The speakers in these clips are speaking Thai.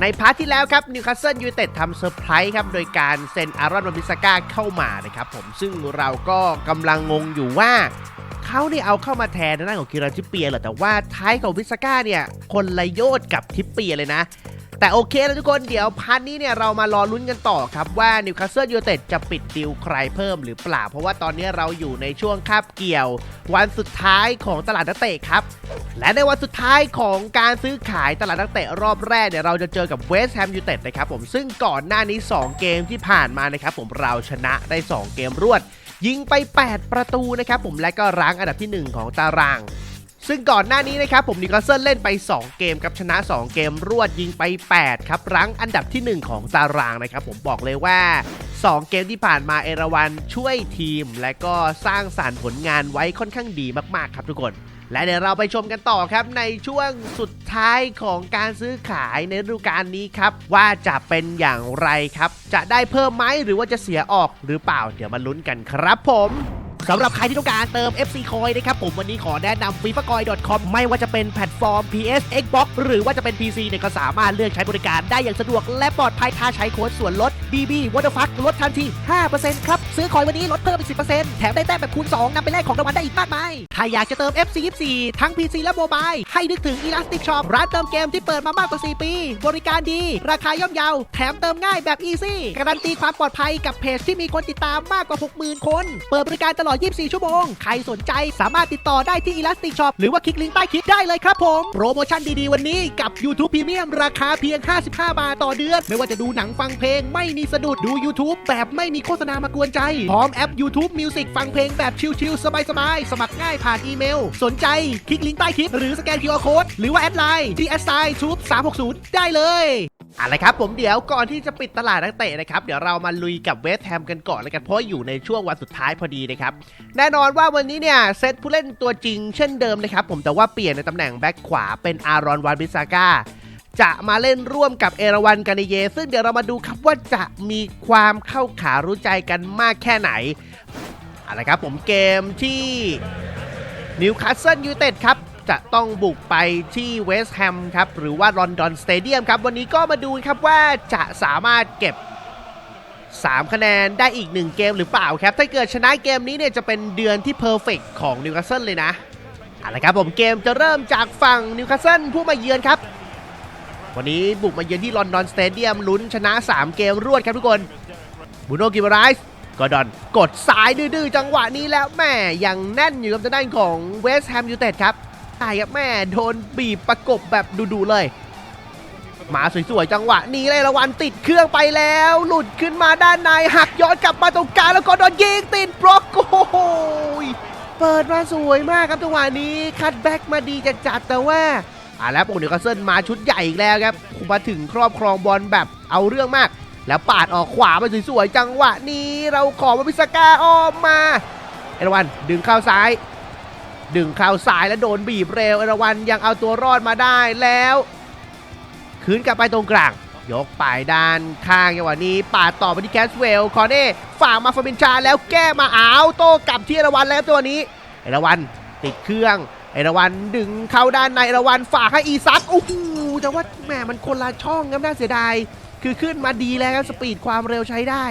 ในพาร์ทที่แล้วครับนิวคาสเซิลยูไนเต็ดทำเซอร์ไพรส์ครับ โดยการเซ็นอารอนวาบิสก้าเข้ามานะครับผมซึ่งเราก็กำลังงงอยู่ว่าเขาเนี่ยเอาเข้ามาแทนทางด้านของกิราทิปเปียเหรอแต่ว่าท้ายของวิสก้าเนี่ยคนละโยชกับทิปเปียเลยนะ แต่โอเคแล้วทุกคนเดี๋ยวพาร์ทนี้เนี่ยเรามารอลุ้นกันต่อครับว่านิวคาสเซิลยูไนเต็ดจะปิดดิวใครเพิ่มหรือเปล่า เพราะว่าตอนนี้เราอยู่ในช่วงคาบเกี่ยว วันสุดท้ายของตลาดนักเตะครับและในวันสุดท้ายของการซื้อขายตลาดนักเตะรอบแรกเนี่ยเราจะเจอกับเวสต์แฮมยูไนเต็ดนะครับผมซึ่งก่อนหน้านี้ 2 เกมที่ผ่านมานะครับผมเราชนะได้ 2 เกมรวด ยิงไป 8 ประตูนะครับผมและก็รั้งอันดับที่ 1 ของตาราง ซึ่งก่อนหน้านี้นะครับผมนิวคาสเซิลเล่นไป 2 เกมครับชนะ 2 เกมรวดยิงไป 8 ครับ รั้งอันดับที่ 1 ของตารางนะครับผมบอกเลยว่า 2 เกมที่ผ่านมาเอราวันช่วยทีม และก็สร้างสารรค์ผลงานไว้ค่อนข้างดีมากๆครับทุกคน และเดี๋ยวเราไปชมกันต่อครับในช่วงสุดท้ายของการซื้อขายในฤดูกาลนี้ครับว่าจะเป็นอย่างไรครับ จะได้เพิ่มไหมหรือว่าจะเสียออกหรือเปล่า เดี๋ยวมาลุ้นกันครับผม สำหรับใครที่ต้องการเติม FC Coin นะครับผมวันนี้ขอแนะนำ f i f a c o i n c o m ไม่ว่าจะเป็นแพลตฟอร์ม PS Xbox หรือว่าจะเป็น PC เนี่ยก็สามารถเลือกใช้บริการได้อย่างสะดวก และปลอดภัยถ้าใช้โค้ดส่วนลด BB What the fuck ลดทันที 5%ครับ ซื้อคอยวันนี้ลดเพิ่มอีก 10%แถมได้แต้มแบบคูณ 2นำไปแลกของรางวัลได้อีกมากมายถ้าอยากจะเติม FC 24ทั้ง PC และโมบายให้นึกถึง Elastic Shop ร้านเติมเกมที่เปิดมามากกว่า 4 ปี บริการดี ราคาย่อมเยาแถมเติมง่ายแบบ Easy การันตีความปลอดภัยกับเพจที่มีคนติดตามมากกว่า 60,000 คน เปิดบริการตลอด24 ชั่วโมง ใครสนใจสามารถติดต่อได้ที่ Elastic Shop หรือว่าคลิกลิงก์ใต้คลิปได้เลยครับผม โปรโมชั่นดีๆ วันนี้กับ YouTube Premium ราคาเพียง 55 บาทต่อเดือน ไม่ว่าจะดูหนังฟังเพลงไม่มีสะดุดดู YouTube แบบไม่มีโฆษณามากวนใจ พร้อมแอป YouTube Music ฟังเพลงแบบชิลๆสบายๆสมัครง่ายผ่านอีเมล สนใจคลิกลิงก์ใต้คลิปหรือสแกน QR Code หรือว่าแอดไลน์ DSI Troop 360 ได้เลยอะไรครับผมเดี๋ยวก่อนที่จะปิดตลาดนักเตะนะครับ เดี๋ยวเรามาลุยกับเวสแฮมกันก่อนเลยกันเพราะอยู่ในช่วงวันสุดท้ายพอดีนะครับแน่นอนว่าวันนี้เนี่ยเซตผู้เล่นตัวจริงเช่นเดิมนะครับผมแต่ว่าเปลี่ยนในตำแหน่งแบ็คขวาเป็นอารอนวานบิซาก้าจะมาเล่นร่วมกับเอราวันกานิเย ซึ่งเดี๋ยวเรามาดูครับว่าจะมีความเข้าขารู้ใจกันมากแค่ไหนอะไรครับผมเกมที่นิวคาสเซิลยูไนเต็ดครับจะต้องบุกไปที่เวสต์แฮมครับหรือว่าลอนดอนสเตเดียมครับวันนี้ก็มาดูครับว่าจะสามารถเก็บ 3 คะแนนได้อีก 1 เกมหรือเปล่าครับ ถ้าเกิดชนะเกมนี้เนี่ยจะเป็นเดือนที่เพอร์เฟกของนิวคาสเซิลเลยนะเอาละครับผมเกมจะเริ่มจากฝั่งนิวคาสเซิลผู้มาเยือนครับ วันนี้บุกมาเยือนที่ลอนดอนสเตเดียมลุ้นชนะ 3 เกมรวดครับทุกคนบูโนกิบารายส์กอดอนกดซ้ายดื้อจังหวะนี้แล้วแม่ยังแน่นอยู่กับด้านของเวสต์แฮมยูไนเต็ดครับใช่ครับแม่โดนบีบประกบแบบดุๆเลย มาสวยๆจังหวะนี้เลยละวันติดเครื่องไปแล้ว หลุดขึ้นมาด้านในหักย้อนกลับมาตรงกลางแล้วก็โดนยิงติดบล็อกโอ้โหยเปิดมาสวยมากครับจังหวะนี้คัดแบ็กมาดีจัดๆแต่ว่าอ่าแล้วโอ้นิวคาเซิลมาชุดใหญ่อีกแล้วครับมาถึงครอบครองบอลแบบเอาเรื่องมาก แล้วปาดออกขวาไปสวยๆจังหวะนี้ เราขอมาพิสกาอ้อมมาเอราวันดึงเข้าซ้าย ดึงเข้าซ้ายแล้วโดนบีบเร็วเอราวันยังเอาตัวรอดมาได้แล้ว คืนกลับไปตรงกลาง ยกปลายด้านข้างจังหวะนี้ปาดต่อไปที่แคสเวล คอเน่ฝากมาฟาบินชาแล้วแก้มาอ้าวโต้กลับที่เอราวันแล้วตัวนี้เอราวันติดเครื่องเอราวันดึงเข้าด้านในเอราวันฝากให้อีซักโอ้โหแต่ว่าแหมมันคนละช่องครับน่าเสียดายคือขึ้นมาดีแล้วครับสปีดความเร็วใช้ได้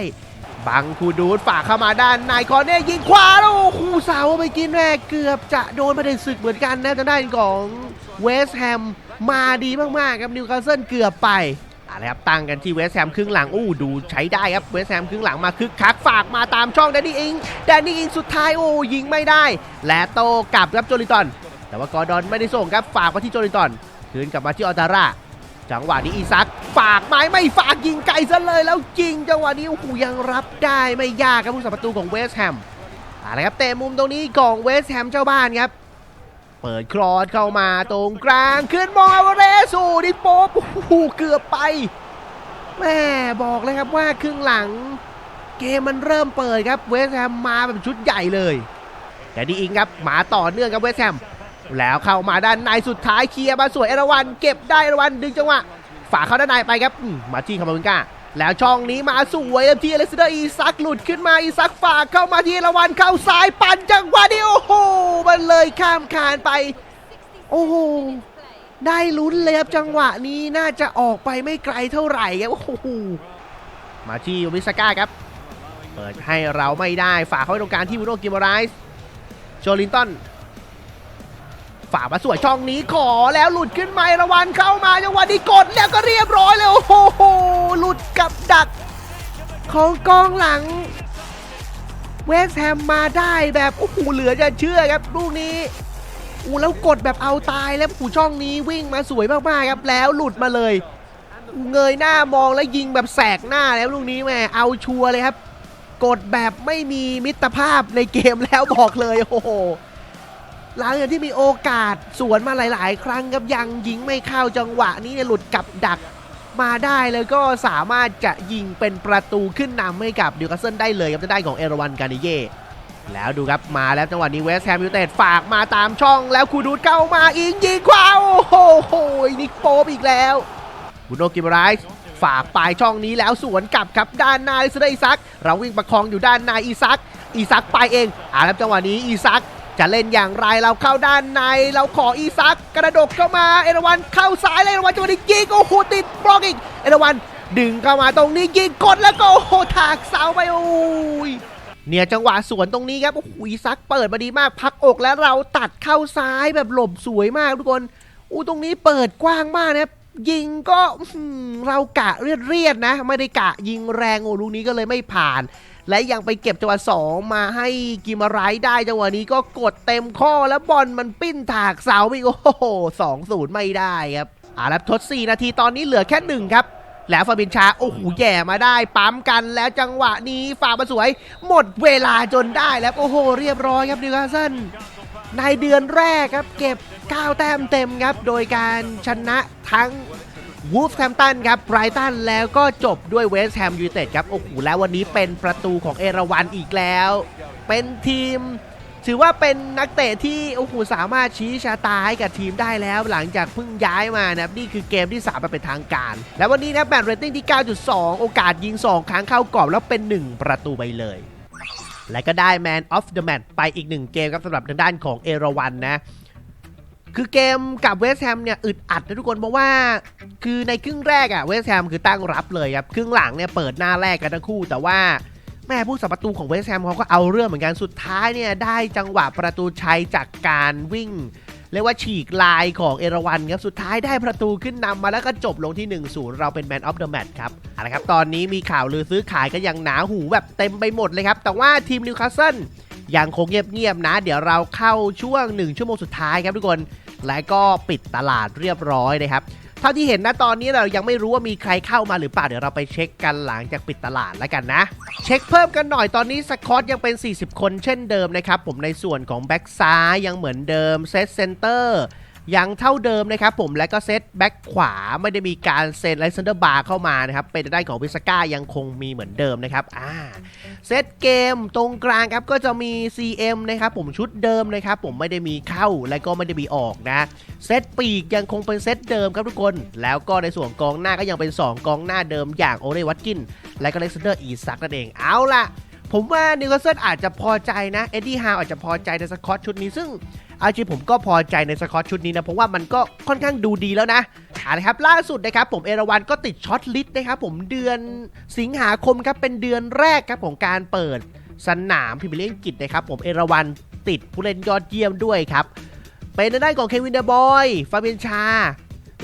บังคูดูดฝากเข้ามาด้านในคอเน่ยิงขวาโอ้โหเสาไปกินแม่เกือบจะโดนประเด็นศึกเหมือนกันนะทางด้านของเวสต์แฮม มาดีมากๆครับนิวคาสเซิลเกือบไปอะไรครับตั้งกันที่เวสแฮมครึ่งหลังอู้ดูใช้ได้ครับเวสแฮมครึ่งหลังมาคึกคักฝากมาตามช่องแดนนี่อิงแดนนี่อิงสุดท้ายโอ้ยิงไม่ได้ และโตกลับครับโจลิตันแต่ว่ากอร์ดอนไม่ได้ส่งครับฝากมาที่โจลิตันคืนกลับมาที่ออตาร่าจังหวะนี้อีซักฝากไม้ไม่ฝากยิงไกลซะเลยแล้วยิง จังหวะนี้โอ้โหยังรับได้ไม่ยากครับผู้สัประตูของเวสแฮมอาละครับเตะมุมตรงนี้ของเวสแฮมเจ้าบ้านครับ เปิดครอสเข้ามาตรงกลางขึ้นมองอาวเรสโอ้ดิโป๊บโอ้โหเกือบไปแม่บอกเลยครับว่าครึ่งหลัง เกมมันเริ่มเปิดครับเวสแฮมมาแบบชุดใหญ่เลยแต่ดีอิงครับมาต่อเนื่องกับเวสแฮมแล้วเข้ามาด้านในสุดท้ายเคลียร์มาสวยเอราวันเก็บได้เอราวันดึงจังหวะฝาเข้าด้านในไปครับมมาที่คามาวินกา แล้วช่องนี้มาสวยที่อเล็กซานเดอร์อีซักหลุดขึ้นมาอีซักฝากเข้ามาที่เอราวันเข้าซ้ายปั่นจังหวะนี้โอ้โหมันเลยข้ามคานไป โอ้โหได้ลุ้นเลยครับจังหวะนี้น่าจะออกไปไม่ไกลเท่าไหร่ครับโอ้โหมาที่วิสก้าครับเปิดให้เราไม่ได้ฝากเข้าไปตรงกลางที่บูโนกิมไรส์โจลินตัน ฝากมาสวยช่องนี้ขอแล้วหลุดขึ้นมาราวันเข้ามาจังหวะนี้กดแล้วก็เรียบร้อยเลยโอ้โหหลุดกับดัก ของกองหลัง เวสแฮมมาได้แบบโอ้โหเหลือจะเชื่อครับลูกนี้อู้แล้วกดแบบเอาตายแล้วผู้ช่องนี้วิ่งมาสวยมากๆครับแล้วหลุดมาเลย เงยหน้ามองแล้วยิงแบบแสกหน้าแล้วลูกนี้แม่เอาชัวร์เลยครับ กดแบบไม่มีมิตรภาพในเกมแล้วบอกเลยโอ้โห หลังจากที่มีโอกาสสวนมาหลาย ๆ ครั้งครับยังยิงไม่เข้าจังหวะนี้เนี่ยหลุดกับดักมาได้แล้วก็สามารถจะยิงเป็นประตูขึ้นนำให้กับดิวคาสเซิลได้เลยครับจะได้ของเอราวันกานิเย่แล้วดูครับมาแล้วจังหวะนี้เวสแฮมยูเต็ดฝากมาตามช่องแล้วคูดูดเข้ามาอิงยิงขวาโอ้โหนิกโป๊บอีกแล้วบุโนกิมไรส์ฝากปลายช่องนี้แล้วสวนกลับครับด้านหน้าลิซเดอร์อีซัก เราวิ่งประคองอยู่ด้านในอีซัก อีซักไปเองอ่าแล้วจังหวะนี้อีซัก จะเล่นอย่างไรเราเข้าด้านใน เราขออีซักกระดกเข้ามาเอราวันเข้าซ้ายเลยเอราวันจังหวะนี้ยิงโอ้โหติดบล็อกอีกเอราวันดึงเข้ามาตรงนี้ยิงกดแล้วก็โอ้โหถากเสาไปโอ้ยเนี่ยจังหวะสวนตรงนี้ครับโอ้โหอีซักเปิดมาดีมากพักอกแล้วเราตัดเข้าซ้ายแบบหลบสวยมากทุกคนอู้ตรงนี้เปิดกว้างมากนะยิงก็เรากะเรียดๆนะ ไม่ได้กะยิงแรงโอ้ลูกนี้ก็เลยไม่ผ่าน และยังไปเก็บจังหวะสองมาให้กิมาไรได้จังหวะนี้ก็กดเต็มข้อแล้วบอลมันปิ้นถากเสาไปอีกโอ้โหสองศูนย์ไม่ได้ครับอ่าแล้วทด 4 นาทีตอนนี้เหลือแค่หนึ่งครับ แล้วฟาบินชา โอ้โหแย่มาได้ ปั๊มกันแล้วจังหวะนี้ฝามาสวย หมดเวลาจนได้แล้ว โอ้โห เรียบร้อยครับนิวคาสเซิลในเดือนแรกครับ เก็บ 9 แต้มเต็มครับ โดยการชนะทั้ง วูฟแฮมตันครับไบรตันแล้วก็จบด้วยเวสต์แฮมยูไนเต็ดครับ โอ้โห แล้ววันนี้เป็นประตูของเอราวันอีกแล้ว เป็นทีม ถือว่าเป็นนักเตะที่ โอ้โห สามารถชี้ชะตาให้กับทีมได้แล้ว หลังจากเพิ่งย้ายมานะครับ นี่คือเกมที่ 3 มาเป็นทางการ และวันนี้นะแบตเรตติ้งที่ 9.2 โอกาสยิง 2 ครั้งเข้ากรอบแล้วเป็น 1 ประตูไปเลยและก็ได้ Man of the Match ไปอีก1เกมครับสำหรับทางด้านของเอราวันนะ คือเกมกับเวสแฮมเนี่ยอึดอัดนะทุกคนเพราะว่า คือในครึ่งแรกอะเวสแฮมคือตั้งรับเลยครับ ครึ่งหลังเนี่ยเปิดหน้าแรกกันทั้งคู่ แต่ว่าแม่ผู้สับประตูของเวสแฮมเขาก็เอาเรื่องเหมือนกันสุดท้ายเนี่ยได้จังหวะประตูชัยจากการวิ่งเรียกว่าฉีกลายของเอราวันครับ สุดท้ายได้ประตูขึ้นนำมาแล้วก็จบลงที่ 1-0 เราเป็น Man of the Match ครับเอาละครับ ตอนนี้มีข่าวลือซื้อขายก็ยังหนาหูแบบเต็มไปหมดเลยครับ แต่ว่าทีมนิวคาสเซิล ยังคงเงียบๆนะ เดี๋ยวเราเข้าช่วง 1 ชั่วโมงสุดท้ายครับทุกคน และก็ปิดตลาดเรียบร้อยนะครับเท่าที่เห็นนะตอนนี้เรายังไม่รู้ว่ามีใครเข้ามาหรือเปล่าเดี๋ยวเราไปเช็คกันหลังจากปิดตลาดแล้วกันนะ เช็คเพิ่มกันหน่อยตอนนี้สกอตยังเป็น 40 คนเช่นเดิมนะครับผมในส่วนของแบ็กซ้ายยังเหมือนเดิมเซตเซนเตอร์ ยังเท่าเดิมนะครับผมและก็เซตแบ็กขวาไม่ได้มีการเซนไลเซนเดอร์บาร์เข้ามานะครับ เป็นด้านของวิสก้ายังคงมีเหมือนเดิมนะครับอ่าเซตเกมตรงกลางครับก็จะมี CM นะครับผมชุดเดิมนะครับผมไม่ได้มีเข้าและก็ไม่ได้มีออกนะเซตปีกยังคงเป็นเซตเดิมครับทุกคน แล้วก็ในส่วนกองหน้าก็ยังเป็น 2 กองหน้าเดิมอย่างโอเรวัตกิน และก็เล็กซานเดอร์อีซักนั่นเองเอาล่ะ ผมว่านิวคาสเซิลอาจจะพอใจนะเอ็ดดี้ฮาวอาจจะพอใจในสกอตชุดนี้ซึ่งอาจริงผมก็พอใจในสกอตชุดนี้นะ เพราะว่ามันก็ค่อนข้างดูดีแล้วนะเอาละครับล่าสุดนะครับผมเอราวันก็ติดช็อตลิสต์นะครับผมเดือนสิงหาคมครับเป็นเดือนแรกครับของการเปิดสนามพรีเมียร์ลีกอังกฤษนะครับผมเอราวันติดผู้เล่นยอดเยี่ยมด้วยครับเป็นทางด้านของเควินเดบอยฟาเบียนชา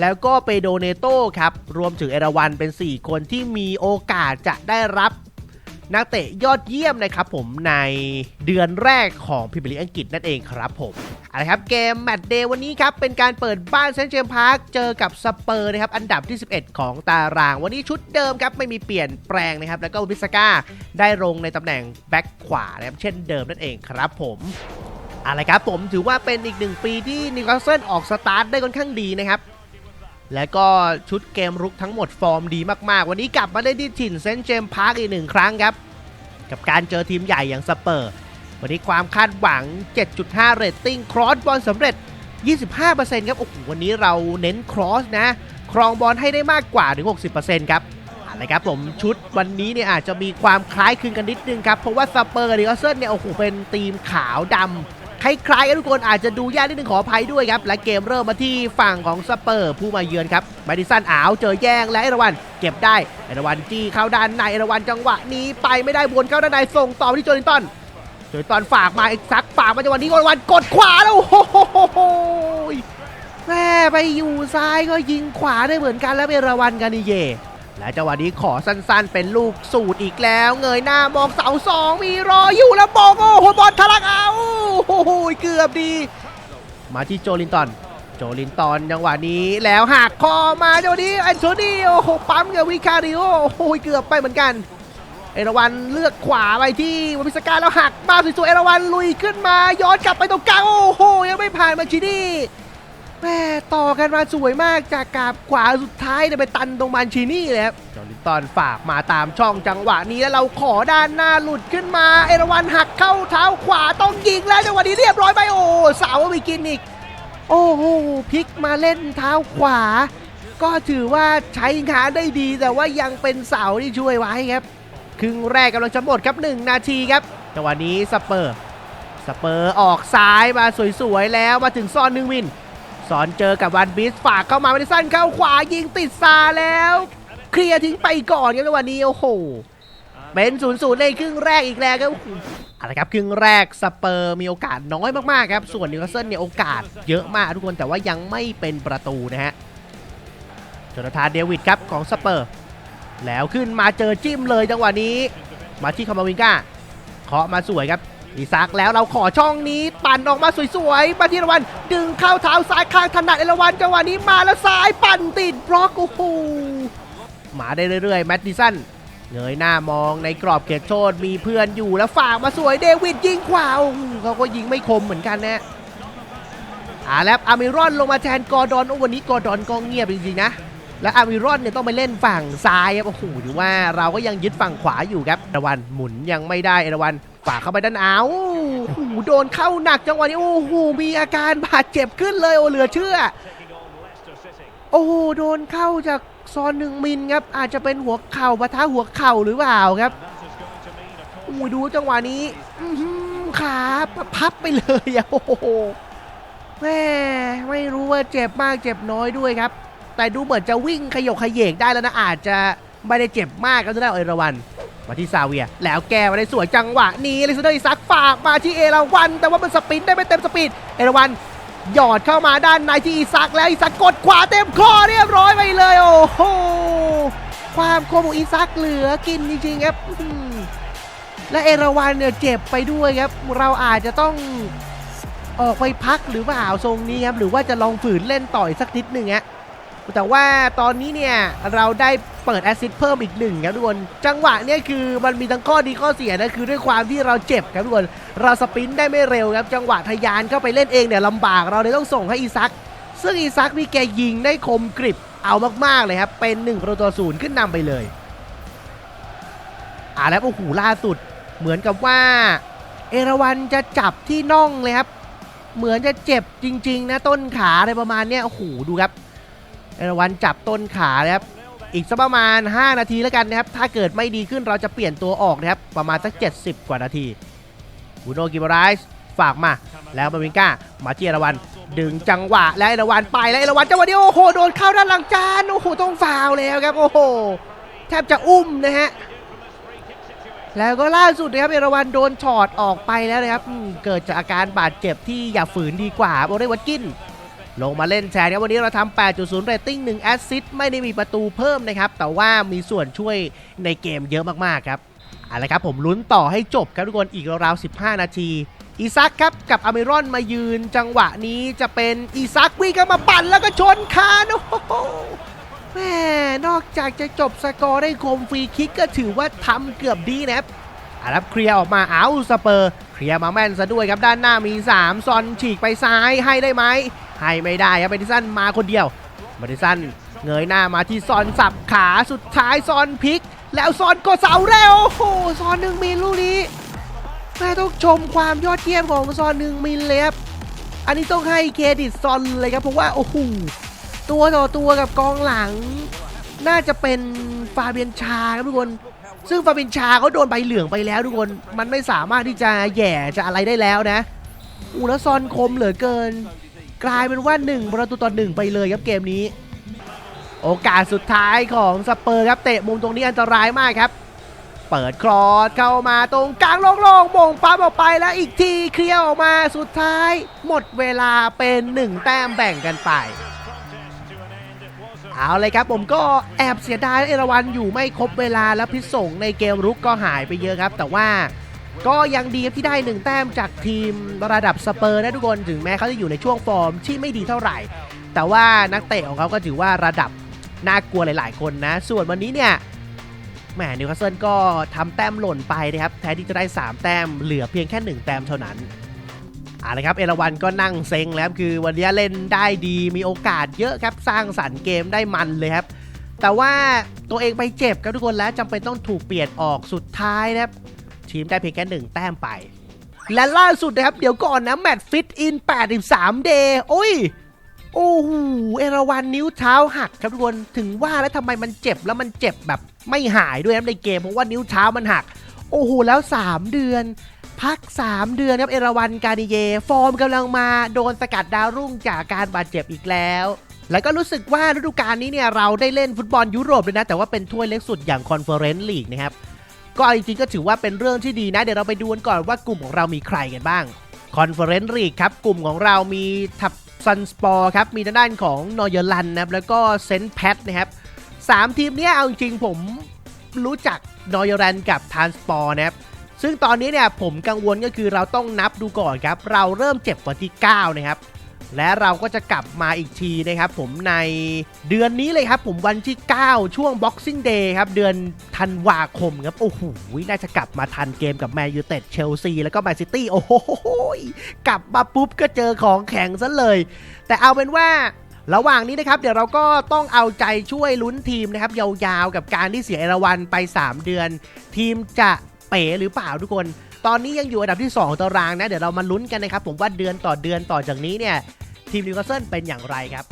แล้วก็เปโดเนโตครับรวมถึงเอราวันเป็น 4 คนที่มีโอกาสจะได้รับ นักเตะยอดเยี่ยมนะครับผมในเดือนแรกของพรีเมียร์ลีอังกฤษนั่นเองครับผมอาละครับเกมแมตช์เดย์วันนี้ครับ เป็นการเปิดบ้านเซนต์เจมส์พาร์คเจอกับสเปอร์นะครับ อันดับที่ 11 ของตาราง วันนี้ชุดเดิมครับ ไม่มีเปลี่ยนแปลงนะครับ แล้วก็วิสก้าได้ลงในตำแหน่งแบ็คขวานะครับเช่นเดิมนั่นเองครับผมอะไรครับผมถือว่าเป็นอีกหนึ่งปีที่นิวคาสเซิลออกสตาร์ทได้ค่อนข้างดีนะครับ และก็ชุดเกมรุกทั้งหมดฟอร์มดีมาก ๆ วันนี้กลับมาได้ที่ถิ่นเซนเจมพาร์คอีกหนึ่งครั้งครับ กับการเจอทีมใหญ่อย่างสเปอร์ วันนี้ความคาดหวัง 7.5 เรตติ้ง ครอสบอลสำเร็จ 25%ครับ โอ้โห วันนี้เราเน้นครอสนะ ครองบอลให้ได้มากกว่าถึง 60%ครับอะไรครับผมชุดวันนี้เนี่ยอาจจะมีความคล้ายคลึงกันนิดนึงครับ เพราะว่าสเปอร์กับนิวคาสเซิลเนี่ยโอ้โหเป็นทีมขาวดำ คล้ายๆกันทุกคนอาจจะดูยากนิดนึงขออภัยด้วยครับ และเกมเริ่มมาที่ฝั่งของสเปอร์ผู้มาเยือนครับแมดิสันอ้าวเจอแย่งและเอราวันเก็บได้เอราวันจี้เข้าด้านในเอราวันจังหวะนี้ไปไม่ได้วนเข้าด้านในส่งต่อที่โจลินตันโจลินตันฝากมาอีกซักฝากมาจังหวะนี้เอราวันกดขวาแล้วโอ้โหแม่ไปอยู่ซ้ายก็ยิงขวาได้เหมือนกันแล้วเอราวันกานิเย และจังหวะนี้ขอสั้นๆ เป็นลูกสูตรอีกแล้ว เงยหน้ามองเสาสองมีรออยู่แล้วบอกโอ้โหบอลทะลักเอาโอ้โหเกือบดี มาที่โจลินตันโจลินตันจังหวะนี้แล้วหักคอมาจังหวะนี้แอนโทนีโอ้โหปั๊มกับวิคาริโอโอ้โหเกือบไปเหมือนกัน เอราวันเลือกขวาไปที่วามิสกาแล้วหักมาสวยๆเอราวันลุยขึ้นมาย้อนกลับไปตรงกลางโอ้โหยังไม่ผ่านมาชินี่ แม่ต่อกันมาสวยมากจากกาบขวาสุดท้ายเนี่ไปตันตรงมันชินี่เลยครับจอร์ิตันฝากมาตามช่องจังหวะนี้แล้วเราขอด้านหน้าหลุดขึ้นมา เอราวันหักเข้าเท้าขวาต้องยิงแล้วจังหวะนี้เรียบร้อยไปโอ้สาไปกินอีก โอ้โหพลิกมาเล่นเท้าขวา ก็ถือว่าใช้งานได้ดีแต่ว่ายังเป็นเสาที่ช่วยไว้ครับครึ่งแรกกำลังจะหมดครับ 1 นาทีครับจังหวะนี้สเปอร์สเปอร์ออกซ้ายมาสวยๆแล้วมาถึงซอนหนึ่งวิน สอนเจอกับวันบีสฝากเข้ามาไม่ได้สั้นเข้าขวายิงติดซาแล้ว เคลียร์ทิ้งไปก่อนครับวันนี้โอ้โห เป็นศูนย์ศูนย์ในครึ่งแรกอีกแล้วครับอาละครับครึ่งแรกสเปอร์มีโอกาสน้อยมากๆครับ ส่วนนิวคาสเซิลเนี่ยโอกาสเยอะมากทุกคนแต่ว่ายังไม่เป็นประตูนะฮะจนาธานเดวิดครับของสเปอร์ แล้วขึ้นมาเจอจิ้มเลยจังหวะนี้ มาที่คามาวินก้าเคาะมาสวยครับ อีซักแล้วเราขอช่องนี้ปั่นออกมาสวยๆมาที่เอราวันดึงเข้าเท้าซ้ายข้างถนัดเอราวันจังหวะนี้มาแล้วซ้ายปั่นติดบล็อกโอ้โหมาได้เรื่อยๆแมตติสันเงยหน้ามองในกรอบเขตโทษมีเพื่อนอยู่แล้วฝากมาสวยเดวิดยิงขวาเขาก็ยิงไม่คมเหมือนกันนะอ่าแล้วอามิรอนลงมาแทนกอร์ดอนโอ้วันนี้กอร์ดอนก็เงียบจริงๆนะและอามิรอนเนี่ยต้องไปเล่นฝั่งซ้ายครับโอ้โหถือว่าเราก็ยังยึดฝั่งขวาอยู่ครับเอราวันหมุนยังไม่ได้เอราวัน ฝากเข้าไปด้านเอาโอ้โหโดนเข้าหนักจังหวะนี้โอ้โหมีอาการบาดเจ็บขึ้นเลยโอ้เหลือเชื่อ โอ้โหโดนเข้าจากซอนหนึ่งมิลครับ อาจจะเป็นหัวเข่าปะทะหัวเข่าหรือเปล่าครับโอ้โหดูจังหวะนี้อื้อหือขาพับไปเลยอะโอ้โหแม่ไม่รู้ว่าเจ็บมากเจ็บน้อยด้วยครับ แต่ดูเหมือนจะวิ่งขยกขยเยกได้แล้วนะอาจจะไม่ได้เจ็บมากก็จะได้เอราวัน มาที่ซาเวีย แล้วแกมาได้สวยจังหวะนี้เลซเดอร์อิซักฝากมาที่เอราวัน แต่ว่ามันสปินได้ไม่เต็มสปีดเอราวันหยอดเข้ามาด้านในที่อีซักแล้วอีซักกดขวาเต็มข้อเรียบร้อยไปเลยโอ้โหความคมของอีซักเหลือกินจริงๆครับและเอราวันเนี่ยเจ็บไปด้วยครับ เราอาจจะต้องออกไปพักหรือเปล่าทรงนี้ครับหรือว่าจะลองฝืนเล่นต่อยสักนิดหนึ่งฮะ แต่ว่าตอนนี้เนี่ยเราได้เปิดแอซิสต์เพิ่มอีกหนึ่งครับทุกคนจังหวะเนี่ยคือมันมีทั้งข้อดีข้อเสียนะคือด้วยความที่เราเจ็บครับทุกคนเราสปินได้ไม่เร็วครับจังหวะทะยานเข้าไปเล่นเองเนี่ยลำบากเราเลยต้องส่งให้อีซัก ซึ่งอีซักนี่แกยิงได้คมกริบเอามากๆเลยครับเป็น1ประตูศูนย์ขึ้นนำไปเลยอ่าแล้วโอ้โหล่าสุด เหมือนกับว่า เอราวันจะจับที่น่องเลยครับ เหมือนจะเจ็บจริง ๆ นะต้นขาอะไรประมาณเนี้ยโอ้โหดูครับ เอราวันจับต้นขานะครับอีกสักประมาณ 5 นาทีแล้วกันนะครับ ถ้าเกิดไม่ดีขึ้นเราจะเปลี่ยนตัวออกนะครับ ประมาณสัก 70 กว่านาทีบูโนกิบรายส์ฝากมา แล้วมาวินก้า มาที่เอราวัน ดึงจังหวะ แล้วเอราวันไป แล้วเอราวันจังหวะนี้โอ้โห โดนเข้าด้านหลังจาน โอ้โห ต้องฟาวแล้วครับ โอ้โห แทบจะอุ้มนะฮะ แล้วก็ล่าสุดนะครับเอราวันโดนถอดออกไปแล้วนะครับ เกิดจากอาการบาดเจ็บที่อย่าฝืนดีกว่าโอเดวัตกิน ลงมาเล่นแทนครับวันนี้เราทำ 8.0 เรตติ้ง 1 แอสซิสต์ไม่ได้มีประตูเพิ่มนะครับ แต่ว่ามีส่วนช่วยในเกมเยอะมากๆครับเอาละครับผมลุ้นต่อให้จบครับทุกคนอีกราวๆ15 นาที อีซักครับกับอเมรอนมายืนจังหวะนี้จะเป็นอีซักวิ่งเข้ามาปั่นแล้วก็ชนคานโอ้โหแม่นอกจากจะจบสกอร์ได้คมฟรีคิกก็ถือว่าทำเกือบดีนะครับอารับเคลียร์ออกมาเอาสเปอร์เคลียร์มาแม่นซะด้วยครับด้านหน้ามี 3 ซอนฉีกไปซ้ายให้ได้ไหม ให้ไม่ได้ครับเมดิสันมาคนเดียวเมดิสันเงยหน้ามาที่ซอนสับขาสุดท้ายซอนพลิก แล้วซอนกดเสาแล้วโอ้โหซอนหนึ่งมิลลูกนี้แม่ต้องชมความยอดเยี่ยมของซอนหนึ่งมิลเลยครับอันนี้ต้องให้เครดิตซอนเลยครับเพราะว่าโอ้โหตัวต่อตัวกับกองหลัง น่าจะเป็นฟาเบียนชาครับทุกคน ซึ่งฟาเบียนชาเขาโดนใบเหลืองไปแล้วทุกคน มันไม่สามารถที่จะแย่จะอะไรได้แล้วนะอูแล้วซอนคมเหลือเกิน กลายเป็นว่า 1 ประตูต่อ1ไปเลยครับเกมนี้ โอกาสสุดท้ายของสเปอร์ครับเตะมุมตรงนี้อันตรายมากครับ เปิดครอสเข้ามาตรงกลางโล่งๆมงปั๊บออกไปแล้วอีกทีเคลียร์ออกมาสุดท้าย หมดเวลาเป็น 1 แต้มแบ่งกันไปเอาเลยครับผมก็แอบเสียดายเอราวันอยู่ไม่ครบเวลาแล้วพิษส่งในเกมรุกก็หายไปเยอะครับ แต่ว่า ก็ยังดีที่ได้หนึ่งแต้มจากทีมระดับสเปอร์นะทุกคนถึงแม้เขาจะอยู่ในช่วงฟอร์มที่ไม่ดีเท่าไหร่ แต่ว่านักเตะของเขาก็ถือว่าระดับน่ากลัวหลาย ๆ คนนะ ส่วนวันนี้เนี่ยแหมนิวคาสเซิลก็ทำแต้มหล่นไปนะครับแทนที่จะได้ 3 แต้มเหลือเพียงแค่ 1 แต้มเท่านั้นอาละครับเอราวันก็นั่งเซ็งแล้วคือวันนี้เล่นได้ดีมีโอกาสเยอะครับสร้างสรรค์เกมได้มันเลยครับ แต่ว่าตัวเองไปเจ็บครับทุกคนและจำเป็นต้องถูกเปลี่ยนออกสุดท้ายนะครับ ทีมได้เพียงแค่หนึ่งแต้มไป และล่าสุดนะครับเดี๋ยวก่อนนะ แมตช์ฟิตอิน 83 เดย์โอ้ย โอ้โหเอราวันนิ้วเท้าหักครับทุกคนถึงว่าแล้วทำไมมันเจ็บแล้วมันเจ็บแบบไม่หายด้วยนะในเกมเพราะว่านิ้วเท้ามันหัก โอ้โหแล้ว 3 เดือนพัก 3 เดือนครับเอราวันการิเย ฟอร์มกำลังมาโดนสกัดดาวรุ่งจากการบาดเจ็บอีกแล้ว แล้วก็รู้สึกว่าฤดูกาลนี้เนี่ยเราได้เล่นฟุตบอลยุโรปเลยนะ แต่ว่าเป็นถ้วยเล็กสุดอย่างคอนเฟอเรนซ์ลีกนะครับ ก็จริงๆก็ถือว่าเป็นเรื่องที่ดีนะ เดี๋ยวเราไปดูกันก่อนว่ากลุ่มของเรามีใครกันบ้างคอนเฟอเรนซ์ลีกครับ กลุ่มของเรามีทับซันสปอร์ครับ มีทางด้านของนอร์เยลันนะครับ แล้วก็เซนต์แพทนะครับสามทีมนี้เอาจริงผมรู้จักนอร์เยลันกับทานสปอร์นะครับ ซึ่งตอนนี้เนี่ยผมกังวลก็คือเราต้องนับดูก่อนครับ เราเริ่มเจ็บวันที่ 9 นะครับ และเราก็จะกลับมาอีกทีนะครับผมในเดือนนี้เลยครับผมวันที่ 9 ช่วง Boxing Day ครับเดือนธันวาคมครับโอ้โหน่าจะกลับมาทันเกมกับแมนยูเต็ดเชลซีแล้วก็แมนซิตี้โอ้โหกลับมาปุ๊บก็เจอของแข็งซะเลย แต่เอาเป็นว่าระหว่างนี้นะครับเดี๋ยวเราก็ต้องเอาใจช่วยลุ้นทีมนะครับยาวๆ กับการที่เสียเอราวันไป 3 เดือน ทีมจะเป๋หรือเปล่าทุกคน ตอนนี้ยังอยู่อันดับที่2ตารางนะ เดี๋ยวเรามาลุ้นกันนะครับ ผมว่าเดือนต่อเดือนต่อจากนี้เนี่ย ทีมนิวคาสเซิลเป็นอย่างไรครับ